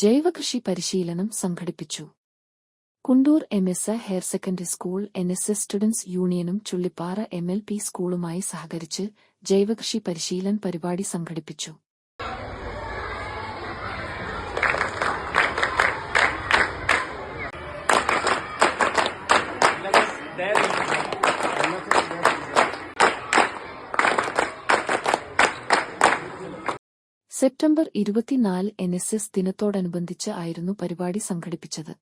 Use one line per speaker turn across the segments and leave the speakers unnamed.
ജൈവകൃഷി പരിശീലനം സംഘടിപ്പിച്ചു. Kundur M S higher secondary school N S S students യൂണിയനും ചുള്ളിപ്പാറ എം എൽ പി സ്കൂളുമായി സഹകരിച്ച് ജൈവകൃഷി പരിശീലൻ പരിപാടി സംഘടിപ്പിച്ചു. സെപ്റ്റംബർ ഇരുപത്തിനാല് എൻ എസ് എസ് ദിനത്തോടനുബന്ധിച്ച് ആയിരുന്നു പരിപാടി സംഘടിപ്പിച്ചത്.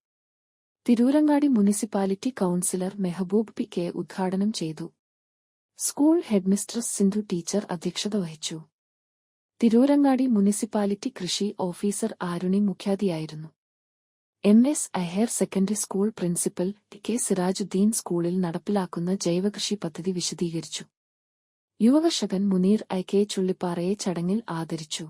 Tirurangadi municipality councillor Mehaboob P K ഉദ്ഘാടനം ചെയ്തു. സ്കൂൾ ഹെഡ്മിസ്ട്രസ് സിന്ധു ടീച്ചർ അധ്യക്ഷത വഹിച്ചു. തിരൂരങ്ങാടി മുനിസിപ്പാലിറ്റി കൃഷി officer Aruni മുഖ്യാതിയായിരുന്നു. M S higher secondary school principal T K Sirajuddin സ്കൂളിൽ നടപ്പിലാക്കുന്ന ജൈവകൃഷി പദ്ധതി വിശദീകരിച്ചു. യുവകർഷകൻ മുനീർ ഐ കെ ചുള്ളിപ്പാറയെ ചടങ്ങിൽ ആദരിച്ചു.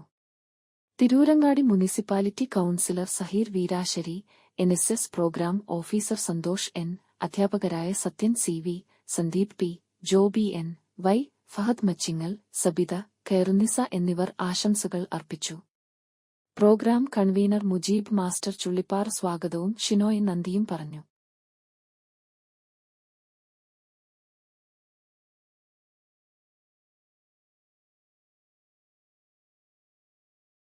Tirurangadi municipality councillor Saheer Veerasseri N S S programme officer Santhosh N അധ്യാപകരായ Sathyan C V Sandeep P Joby N Y Fahad Machingal Sabitha Khairunnisa എന്നിവർ ആശംസകൾ അർപ്പിച്ചു. Programme convener Mujeeb master Chullippara സ്വാഗതവും ഷിനോയ് നന്ദിയും പറഞ്ഞു.